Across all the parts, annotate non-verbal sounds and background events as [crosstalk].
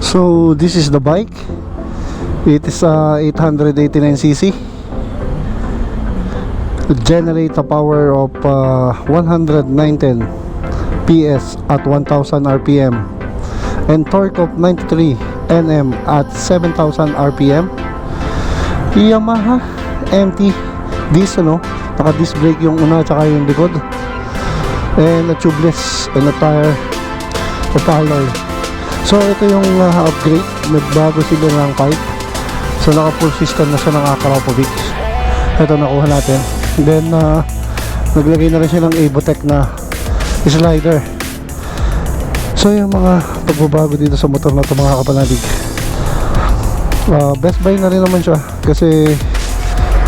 So this is the bike. It is a 889cc. It generates a power of uh, 119 PS at 1000 RPM and torque of 93 Nm at 7000 RPM. Yamaha MT disc ano, naka disc brake yung una tsaka yung likod. And a tubeless and a tire of alloy. So ito yung uh, upgrade, nagbago sila ng pipe. So naka full system na siya ng Akrapovic. Ito nakuha natin. Then uh, naglagay na rin siya ng Avotec na slider. So yung mga pagbabago dito sa motor na ito mga kapanalig. Uh, best buy na rin naman siya kasi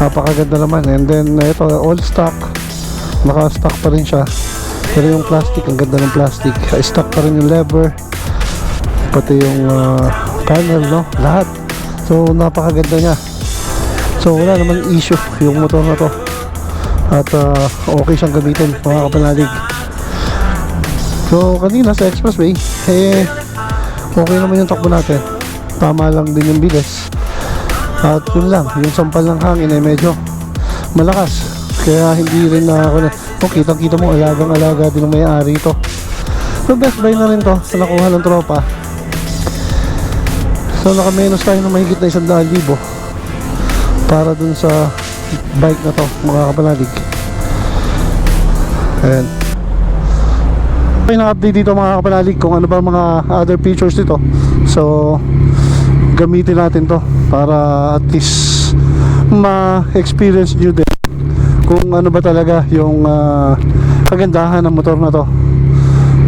napakaganda naman and then ito all stock naka stock pa rin siya pero yung plastic ang ganda ng plastic stock pa rin yung lever pati yung uh, panel no? Lahat. So napakaganda niya. So wala naman issue yung motor na to. At uh, okay siyang gamitin mga kapanalig. So kanina sa expressway eh okay naman yung takbo natin. Tama lang din yung bilis. At yun lang yung sampal ng hangin ay medyo malakas. Kaya hindi rin na ako na oh, kitang kita mo alagang alaga din may-ari ito so best buy na rin to sa nakuha ng tropa So nakamenos tayo ng mahigit na isang daan libo para dun sa bike na to mga kapanalig. Ayan. May na-update dito mga kapanalig kung ano ba mga other features dito. So gamitin natin to para at least ma-experience nyo din kung ano ba talaga yung ah, kagandahan ng motor na to.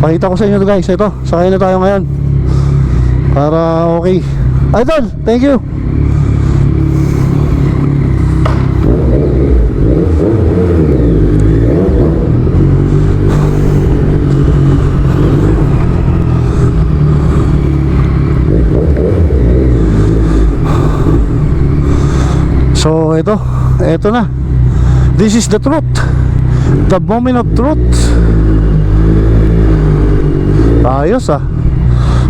Pakita ko sa inyo guys. Ito, sakay na tayo ngayon. Para okay. Idol, thank you. So ito, ito na. This is the truth. The moment of truth. Ayos ah.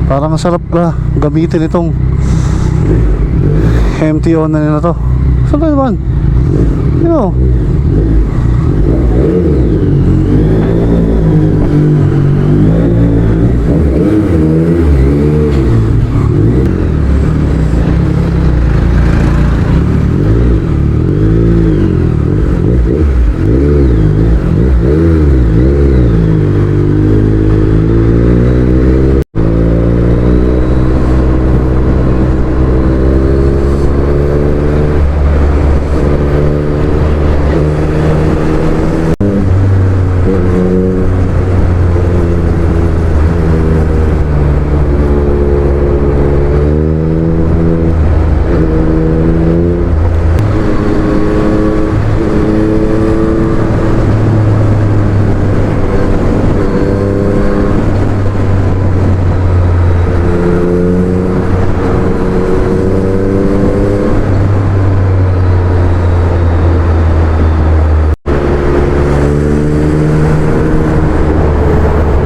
Parang ang sarap ka gamitin itong MTO na nila to. Saan ba naman? You know.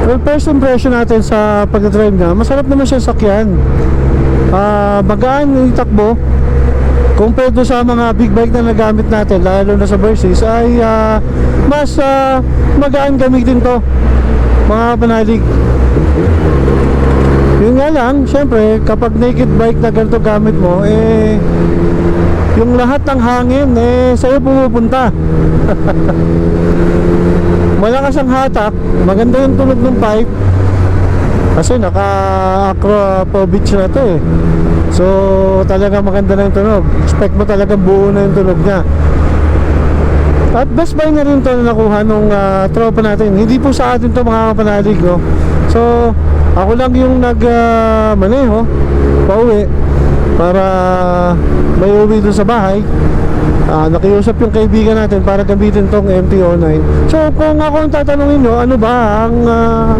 Well, first impression natin sa pag-drive nga, masarap naman siya sakyan. Ah, magaan yung takbo. Compared sa mga big bike na nagamit natin, lalo na sa Versys, ay ah, mas ah, magaan gamitin to. Mga panalig. Yun nga lang, syempre, kapag naked bike na ganito gamit mo, eh, yung lahat ng hangin, eh, sa'yo pumupunta. [laughs] malakas ang hatak, maganda yung tunog ng pipe. Kasi naka Acro Beach na to eh. So talaga maganda na yung tunog. Expect mo talagang buo na yung tunog niya. At best buy na rin to na nakuha nung ah, tropa natin. Hindi po sa atin to mga kapanalig. No? So ako lang yung nag ah, maneho pauwi para may uwi doon sa bahay. Ah, nakiusap yung kaibigan natin para gamitin tong MT-09. So kung ako ang tatanungin nyo, ano ba ang ah,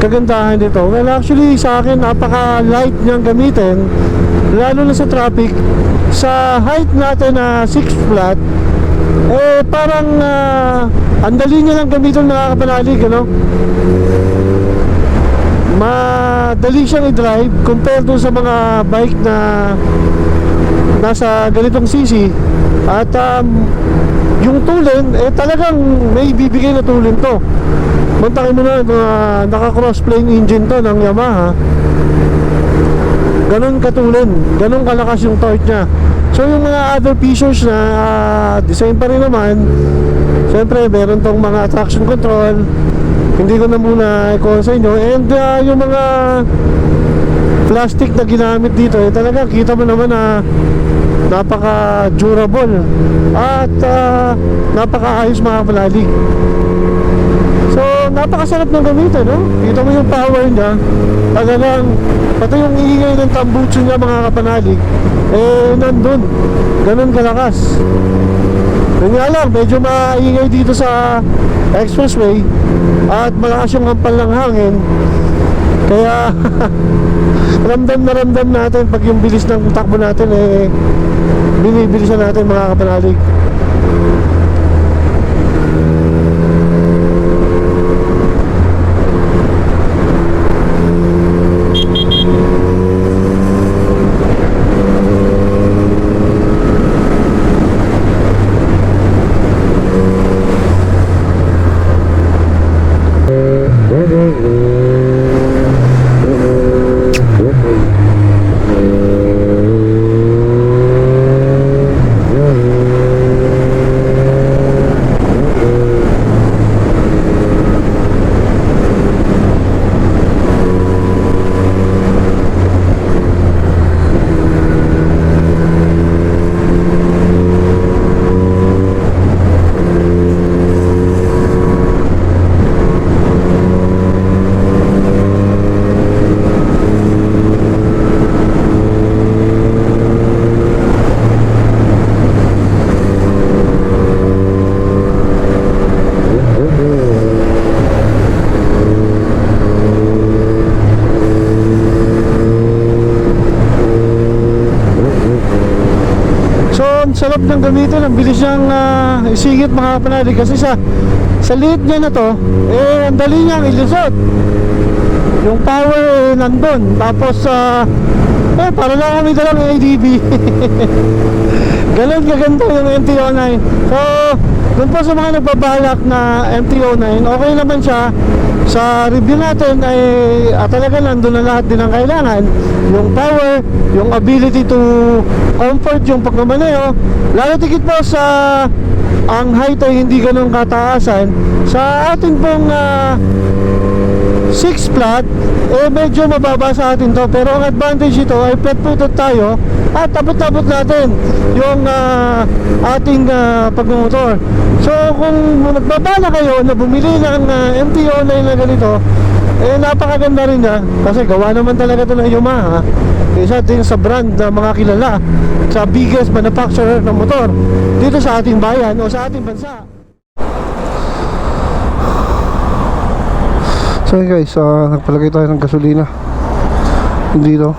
kagandahan dito? Well, actually sa akin napaka-light niyang gamitin lalo na sa traffic. Sa height natin na 6 flat, eh parang uh, ang dali niya lang gamitin mga kapanalig, ano? Madali siyang i-drive compared dun sa mga bike na nasa ganitong CC at um, yung tulin eh talagang may bibigay na tulin to. Mantakin mo na uh, naka crossplane engine to ng Yamaha. Ganun katulin ganun kalakas yung torque niya. So yung mga other features na ah, design pa rin naman syempre meron tong mga traction control hindi ko na muna i-call sa inyo. And ah, yung mga plastic na ginamit dito eh talaga kita mo naman na napaka durable at uh, napaka ayos mga palalig so napakasarap ng gamitin no? kita mo yung power niya talagang pati yung ingay ng tambutso niya mga kapanalig eh nandun. Ganun kalakas. Yun nga lang medyo maingay dito sa expressway at malakas yung hampal ng hangin. Kaya [laughs] ramdam na ramdam natin pag yung bilis ng takbo natin eh binibilisan natin mga kapanalig So, ang sarap ng gamitin, ang bilis niyang ah, isingit mga kapanalig kasi sa sa liit niya na to, eh, ang dali niyang ilusot. Yung power eh, nandun. Tapos, ah, eh, para lang kami dalang ADB. [laughs] Ganun kaganda yung MT-09. So, dun po sa mga nagbabalak na MT-09, okay naman siya. Sa review natin ay ah, talaga nandun na lahat din ang kailangan. Yung power, yung ability to comfort yung pagmamaneho. Lalo tikit po sa ang height ay hindi ganun kataasan. Sa atin pong ah, 6 flat, eh medyo mababa sa atin to. Pero ang advantage ito ay flat footed tayo at tabot-tabot natin yung ah, ating uh, pagmumotor. So kung nagbabala kayo na bumili ng uh, MT online na ganito, eh napakaganda rin niya kasi gawa naman talaga ito ng Yamaha. Isa din sa brand na mga kilala sa biggest manufacturer ng motor dito sa ating bayan o sa ating bansa. So yun guys, ah, nagpalagay tayo ng gasolina. Dito.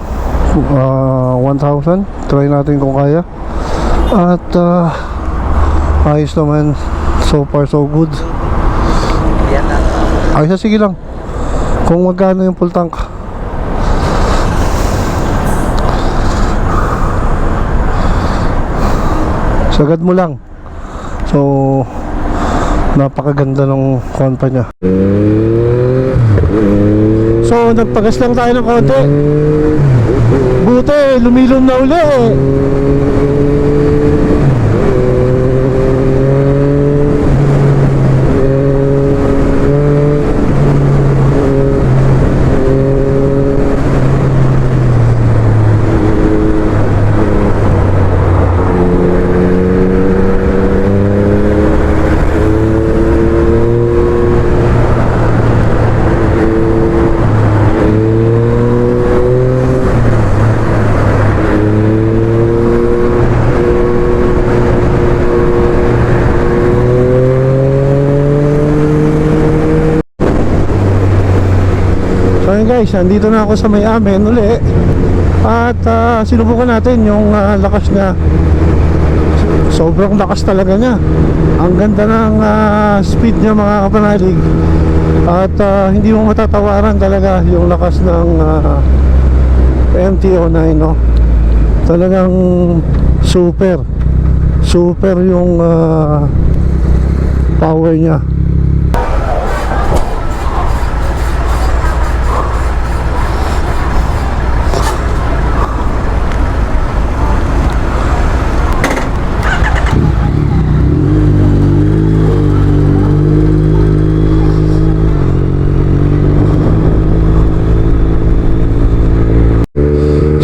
Ah, 1,000 try natin kung kaya. At ah, ayos naman. So far so good. Ayos na sige lang. Kung magkano yung full tank. Sagad mo lang. So napakaganda ng konta niya So nagpagas lang tayo ng konti. Buti, lumilom na uli eh. So yun guys, nandito na ako sa may amin uli. At ah, sinubukan natin yung ah, lakas niya. Sobrang lakas talaga niya. Ang ganda ng ah, speed niya mga kapanalig. At ah, hindi mo matatawaran talaga yung lakas ng ah, MT-09 no. Talagang super super yung ah, power niya.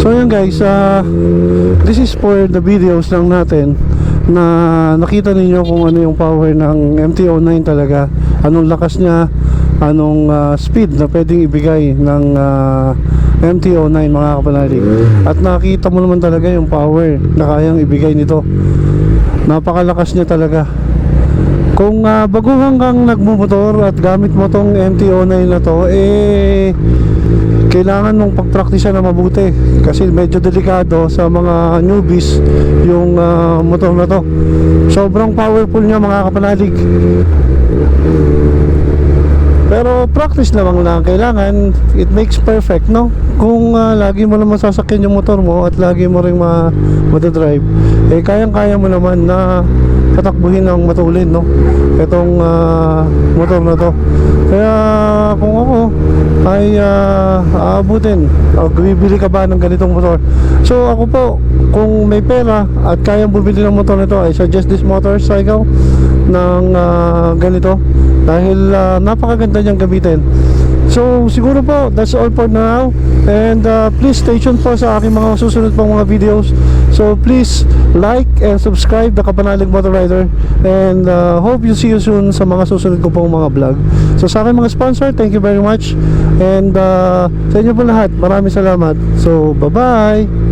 So yun guys, ah, this is for the videos lang natin na nakita ninyo kung ano yung power ng MT-09 talaga. Anong lakas niya anong ah, speed na pwedeng ibigay ng ah, MT-09 mga kapanalig at nakita mo naman talaga yung power na kayang ibigay nito. Napakalakas niya talaga. Kung uh, baguhan kang nagmumotor at gamit mo tong MT-09 na to eh kailangan mong pagpraktisya na mabuti kasi medyo delikado sa mga newbies yung ah, motor na to. Sobrang powerful niya mga kapanalig. Pero practice lamang lang kailangan. It makes perfect no? Kung ah, lagi mo naman sasakyan yung motor mo at lagi mo ring ma drive eh kayang kaya mo naman na tatakbuhin ng matulin no? Itong ah, motor na to. Kaya kung ako ay uh, aabutin o bibili ka ba ng ganitong motor? So ako po kung may pera at kayang bumili ng motor nito I suggest this motorcycle ng ah, ganito. Dahil ah, napakaganda niyang gamitin so siguro po that's all for now. And ah, please stay tuned po sa aking mga susunod pang mga videos. So please like and subscribe the Kapanalig Motor Rider. And ah, hope you see you soon sa mga susunod ko pong mga vlog. So sa aking mga sponsor thank you very much. And ah, sa inyo po lahat maraming salamat. So bye bye